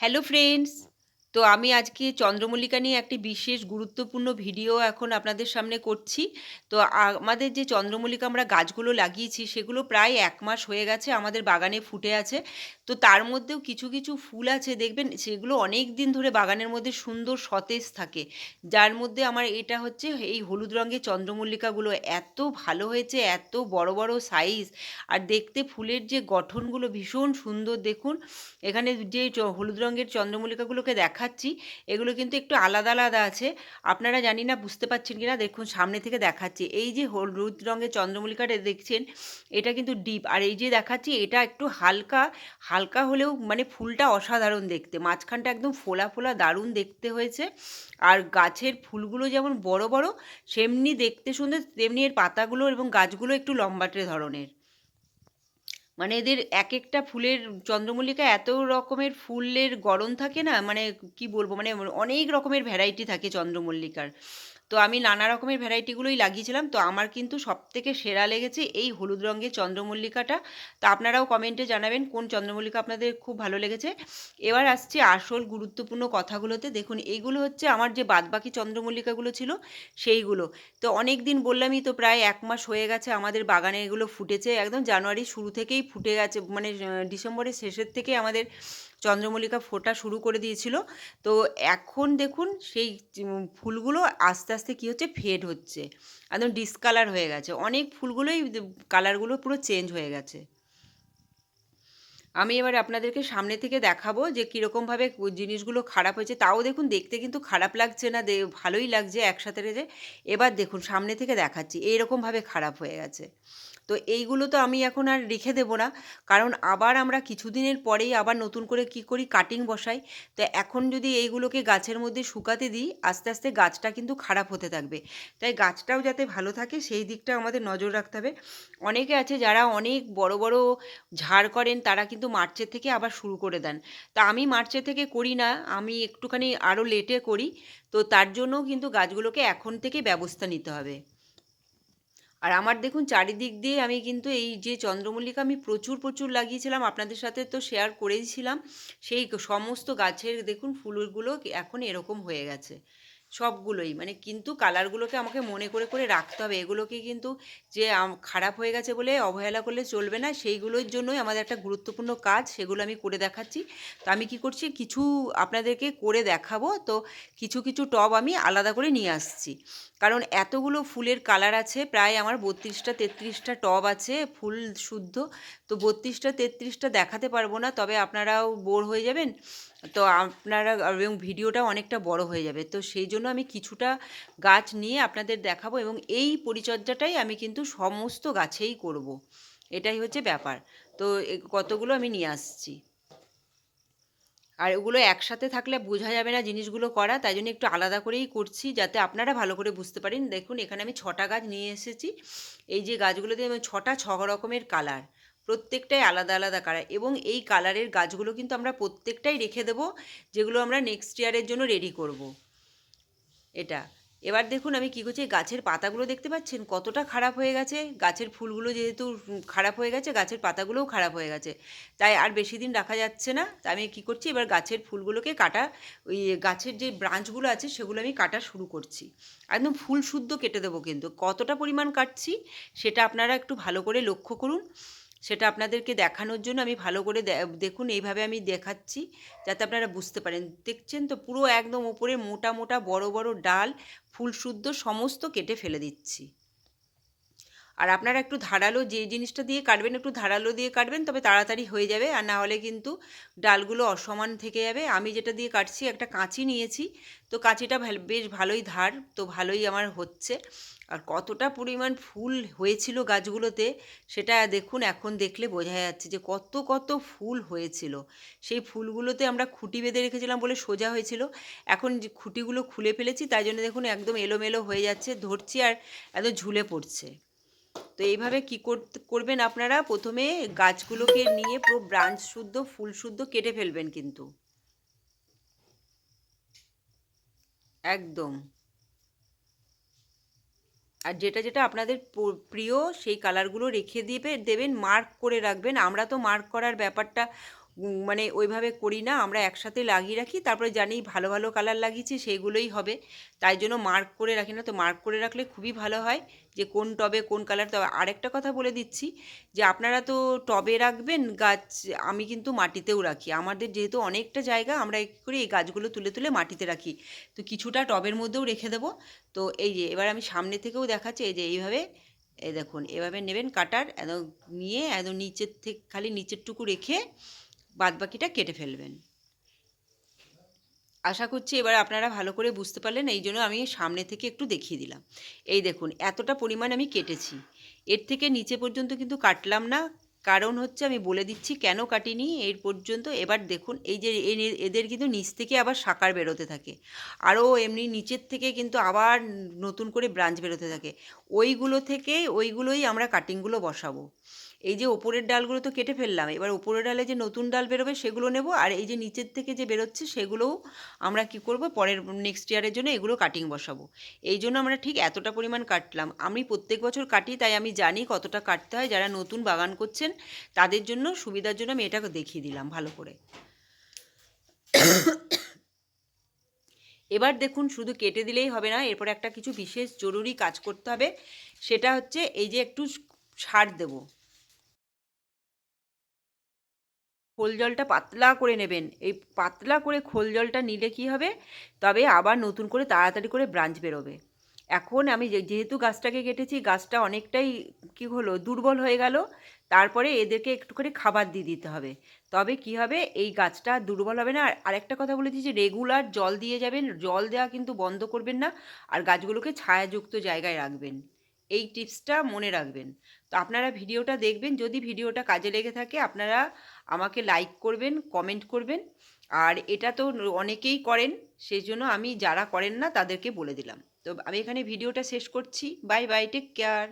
Hello friends তো আমি আজকে চন্দ্রমল্লিকা নিয়ে একটি বিশেষ গুরুত্বপূর্ণ ভিডিও এখন আপনাদের সামনে করছি। তো আমাদের যে চন্দ্রমল্লিকা আমরা গাছগুলো লাগিয়েছি, সেগুলো প্রায় এক মাস হয়ে গেছে আমাদের বাগানে ফুটে আছে। তো তার মধ্যেও কিছু কিছু ফুল আছে, দেখবেন সেগুলো অনেক দিন ধরে বাগানের মধ্যে সুন্দর সতেজ থাকে। যার মধ্যে আমার এটা হচ্ছে এই হলুদ রঙের চন্দ্রমল্লিকাগুলো এত ভালো হয়েছে, এত বড় বড় সাইজ আর দেখতে ফুলের যে গঠনগুলো ভীষণ সুন্দর, দেখুন। এখানে যে হলুদ রঙের চন্দ্রমল্লিকাগুলোকে দেখাচ্ছি। এগুলো কিন্তু একটু আলাদা আলাদা আছে। আপনারা জানি না, বুঝতে পারছেন কিনা? দেখুন, সামনে থেকে দেখাচ্ছি। এই যে হলুদ রঙের চন্দ্রমল্লিকাটা দেখছেন, এটা কিন্তু ডিপ। আর এই যে দেখাচ্ছি, এটা একটু হালকা হালকা হলেও মানে ফুলটা অসাধারণ দেখতে। মাঝখানটা একদম ফোলা ফোলা, দারুণ দেখতে হয়েছে। আর গাছের ফুলগুলো যেমন বড় বড়, সেমনি দেখতে সুন্দর, তেমনি এর পাতাগুলো এবং গাছগুলো একটু লম্বাটে ধরনের। মানে এদের এক একটা ফুলের চন্দ্রমল্লিকা এত রকমের ফুলের গরম থাকে না? মানে কি বলব? মানে অনেক রকমের ভ্যারাইটি থাকে চন্দ্রমল্লিকার। তো আমি নানা রকমের ভ্যারাইটিগুলোই লাগিয়েছিলাম। তো আমার কিন্তু সবথেকে সেরা লেগেছে এই হলুদ রঙের চন্দ্রমল্লিকাটা। তো আপনারাও কমেন্টে জানাবেন কোন চন্দ্রমল্লিকা আপনাদের খুব ভালো লেগেছে। এবার আসছে আসল গুরুত্বপূর্ণ কথাগুলোতে। দেখুন, এইগুলো হচ্ছে আমার যে বাদবাকি চন্দ্রমল্লিকাগুলো ছিল, সেইগুলো। তো অনেক দিন বললামই তো প্রায় এক মাস হয়ে গেছে আমাদের বাগানে এগুলো ফুটেছে। একদম জানুয়ারি শুরু থেকেই ফুটে গেছে মানে ডিসেম্বরের শেষের থেকে আমাদের চন্দ্রমল্লিকা ফোটা শুরু করে দিয়েছিল। তো এখন দেখুন সেই ফুলগুলো আস্তে আস্তে কী হচ্ছে ফেড হচ্ছে। একদম ডিসকালার হয়ে গেছে। অনেক ফুলগুলোই কালারগুলো পুরো চেঞ্জ হয়ে গেছে। আমি এবার আপনাদেরকে সামনে থেকে দেখাবো যে কীরকমভাবে জিনিসগুলো খারাপ হয়েছে। তাও দেখুন দেখতে কিন্তু খারাপ লাগছে না ভালোই লাগছে একসাথে রেখে। এবার দেখুন সামনে থেকে দেখাচ্ছি এইরকমভাবে খারাপ হয়ে গেছে। তো এইগুলো তো আমি এখন আর রেখে দেবো না। কারণ আবার আমরা কিছুদিনের পরেই আবার নতুন করে কি করি? কাটিং বসাই। তো এখন যদি এইগুলোকে গাছের মধ্যে শুকাতে দিই, আস্তে আস্তে গাছটা কিন্তু খারাপ হতে থাকবে। তাই গাছটাও যাতে ভালো থাকে, সেই দিকটা আমাদের নজর রাখতে হবে। অনেকে আছে যারা অনেক বড় বড় ঝাড় করেন, তারা কিন্তু মার্চের থেকে আবার শুরু করে দেন। তা আমি মার্চের থেকে করি না, আমি একটুখানি আরও লেটে করি। তো তার জন্যও কিন্তু গাছগুলোকে এখন থেকে ব্যবস্থা নিতে হবে। আর আমার দেখুন চারিদিক দিয়ে আমি কিন্তু এই যে চন্দ্রমল্লিকা আমি প্রচুর প্রচুর লাগিয়েছিলাম, আপনাদের সাথে তো শেয়ার করেইছিলাম। সেই সমস্ত গাছের দেখুন ফুলগুলো এখন এরকম হয়ে গেছে। সবগুলোই। মানে কিন্তু কালারগুলোকে আমাকে মনে করে করে রাখতে হবে। এগুলোকে কিন্তু যে খারাপ হয়ে গেছে বলে অবহেলা করলে চলবে না, সেইগুলোর জন্যই আমাদের একটা গুরুত্বপূর্ণ কাজ। সেগুলো আমি করে দেখাচ্ছি। তো আমি কি করছি, কিছু আপনাদেরকে করে দেখাবো। তো কিছু কিছু টব আমি আলাদা করে নিয়ে আসছি। কারণ এতগুলো ফুলের কালার আছে, প্রায় আমার বত্রিশটা, তেত্রিশটা টব আছে, ফুল শুদ্ধ। তো বত্রিশটা, তেত্রিশটা দেখাতে পারব না, তবে আপনারাও বোর হয়ে যাবেন। তো আপনারা, এবং ভিডিওটা অনেকটা বড় হয়ে যাবে। তো সেই জন্য আমি কিছুটা গাছ নিয়ে আপনাদের দেখাবো এবং এই পরিচর্যাটাই আমি কিন্তু সমস্ত গাছেই করব। এটাই হচ্ছে ব্যাপার। তো কতগুলো আমি নিয়ে আসছি। আর ওগুলো একসাথে থাকলে বোঝা যাবে না জিনিসগুলো করা, তাই জন্য একটু আলাদা করেই করছি যাতে আপনারা ভালো করে বুঝতে পারেন। দেখুন, এখানে আমি ছটা গাছ নিয়ে এসেছি। এই যে গাছগুলোতে আমি ছটা ছ রকমের কালার। প্রত্যেকটাই আলাদা আলাদা কালার এবং এই কালারের গাছগুলো কিন্তু আমরা প্রত্যেকটাই রেখে দেবো, যেগুলো আমরা নেক্সট ইয়ারের জন্য রেডি করব। এটা। এবার দেখুন আমি কী করছি গাছের পাতাগুলো দেখতে পাচ্ছেন? কতটা খারাপ হয়ে গেছে। গাছের ফুলগুলো যেহেতু খারাপ হয়ে গেছে, গাছের পাতাগুলোও খারাপ হয়ে গেছে। তাই আর বেশি দিন রাখা যাচ্ছে না। তাই আমি কী করছি, এবার গাছের ফুলগুলোকে কাটা, ওই গাছের যে ব্রাঞ্চগুলো আছে, সেগুলো আমি কাটা শুরু করছি। একদম ফুল শুদ্ধ কেটে দেবো কিন্তু। কতটা পরিমাণ কাটছি, সেটা আপনারা একটু ভালো করে লক্ষ্য করুন। সেটা আপনাদেরকে দেখানোর জন্য আমি ভালো করে দেখুন এইভাবে আমি দেখাচ্ছি, যাতে আপনারা বুঝতে পারেন। দেখছেন তো পুরো একদম উপরে মোটা মোটা বড় বড় ডাল, ফুল শুদ্ধ সমস্ত কেটে ফেলে দিচ্ছি। আর আপনারা একটু ধারালো যে জিনিসটা দিয়ে কাটবেন, একটু ধারালো দিয়ে কাটবেন, তবে তাড়াতাড়ি হয়ে যাবে। আর না হলে কিন্তু ডালগুলো অসমান থেকে যাবে। আমি যেটা দিয়ে কাটছি, একটা কাঁচি নিয়েছি। তো কাঁচিটা বেশ ভালোই ধার, তো ভালোই আমার হচ্ছে। আর কতটা পরিমাণ ফুল হয়েছিল গাছগুলোতে সেটা দেখুন, এখন দেখলে বোঝা যাচ্ছে যে কত কত ফুল হয়েছিল। সেই ফুলগুলোতে আমরা খুঁটি বেঁধে রেখেছিলাম বলে সোজা হয়েছিল। এখন যে খুঁটিগুলো খুলে ফেলেছি, তাই জন্য দেখুন একদম এলোমেলো হয়ে যাচ্ছে, ধরছি আর একদম ঝুলে পড়ছে। তো এইভাবে কি করবেন আপনারা? প্রথমে গাছগুলোকে নিয়ে পুরো ব্রাঞ্চ শুদ্ধ, ফুল শুদ্ধ কেটে ফেলবেন কিন্তু। একদম। আর যেটা যেটা আপনাদের প্রিয়, সেই কালারগুলো রেখে দিবে, দেবেন মার্ক করে রাখবেন। আমরা তো মার্ক করার ব্যাপারটা মানে ওইভাবে করি না। আমরা একসাথে লাগিয়ে রাখি, তারপরে জানি ভালো ভালো কালার লাগিয়েছি সেইগুলোই হবে। তাই জন্য মার্ক করে রাখি না। তো মার্ক করে রাখলে খুবই ভালো হয় যে কোন টবে কোন কালার তবে আরেকটা কথা বলে দিচ্ছি যে আপনারা তো টবে রাখবেন, গাছ আমি কিন্তু মাটিতেও রাখি। আমাদের যেহেতু অনেকটা জায়গা, আমরা করি এই গাছগুলো তুলে তুলে মাটিতে রাখি। তো কিছুটা টবের মধ্যেও রেখে দেবো। তো এই যে এবার আমি সামনে থেকেও দেখাচ্ছি, এই যে এইভাবে, এই দেখুন, এভাবে নেবেন কাটার নিয়ে একদম নিচের থেকে, খালি নিচেরটুকু রেখে বাদবাকিটা কেটে ফেলবেন। আশা করছি এবার আপনারা ভালো করে বুঝতে পারলেন, এই জন্য আমি সামনে থেকে একটু দেখিয়ে দিলাম। এই দেখুন, এতটা পরিমাণ আমি কেটেছি। এর থেকে নিচে পর্যন্ত কিন্তু কাটলাম না, কারণ হচ্ছে আমি বলে দিচ্ছি কেন কাটিনি, এর পর্যন্ত এবার দেখুন, এই যে এদের কিন্তু নিচ থেকে আবার শাকার বেরোতে থাকে। আরও এমনি নিচের থেকে কিন্তু আবার নতুন করে ব্রাঞ্চ বেরোতে থাকে। ওইগুলো থেকে, ওইগুলোই আমরা কাটিংগুলো বসাবো। এই যে ওপরের ডালগুলো তো কেটে ফেললাম, এবার ওপরের ডালে যে নতুন ডাল বেরোবে সেগুলো নেব, আর এই যে নিচের থেকে যে বেরোচ্ছে সেগুলোও আমরা কি করব, পরের নেক্সট ইয়ারের জন্য এগুলো কাটিং বসাবো। এই জন্য আমরা ঠিক এতটা পরিমাণ কাটলাম। আমি প্রত্যেক বছর কাটি, তাই আমি জানি কতটা কাটতে হয়। যারা নতুন বাগান করছেন, তাদের জন্য সুবিধার জন্য আমি এটা দেখিয়ে দিলাম ভালো করে। এবার দেখুন, শুধু কেটে দিলেই হবে না, এরপর একটা কিছু বিশেষ জরুরি কাজ করতে হবে। সেটা হচ্ছে এই যে একটু সার দেবো। খোল জলটা পাতলা করে নেবেন। এই পাতলা করে খোল জলটা নিলে কি হবে? তবে আবার নতুন করে তাড়াতাড়ি করে ব্রাঞ্চ বেরোবে। এখন আমি যে- যেহেতু গাছটাকে কেটেছি, গাছটা অনেকটাই কি হলো, দুর্বল হয়ে গেল, তারপরে এদেরকে একটু করে খাবার দিয়ে দিতে হবে। তবে কি হবে, এই গাছটা দুর্বল হবে না। আর আরেকটা কথা বলে দিচ্ছি রেগুলার জল দিয়ে যাবেন, জল দেওয়া কিন্তু বন্ধ করবেন না, আর গাছগুলোকে ছায়াযুক্ত জায়গায় রাখবেন। এই টিপসটা মনে রাখবেন। তো আপনারা ভিডিওটা দেখবেন, যদি ভিডিওটা কাজে লেগে থাকে, আপনারা আমাকে লাইক করবেন কমেন্ট করবেন, আর এটা তো অনেকেই করেন সেই জন্য আমি যারা করেন না, তাদেরকে বলে দিলাম। তো আমি এখানে ভিডিওটা শেষ করছি। Bye bye take care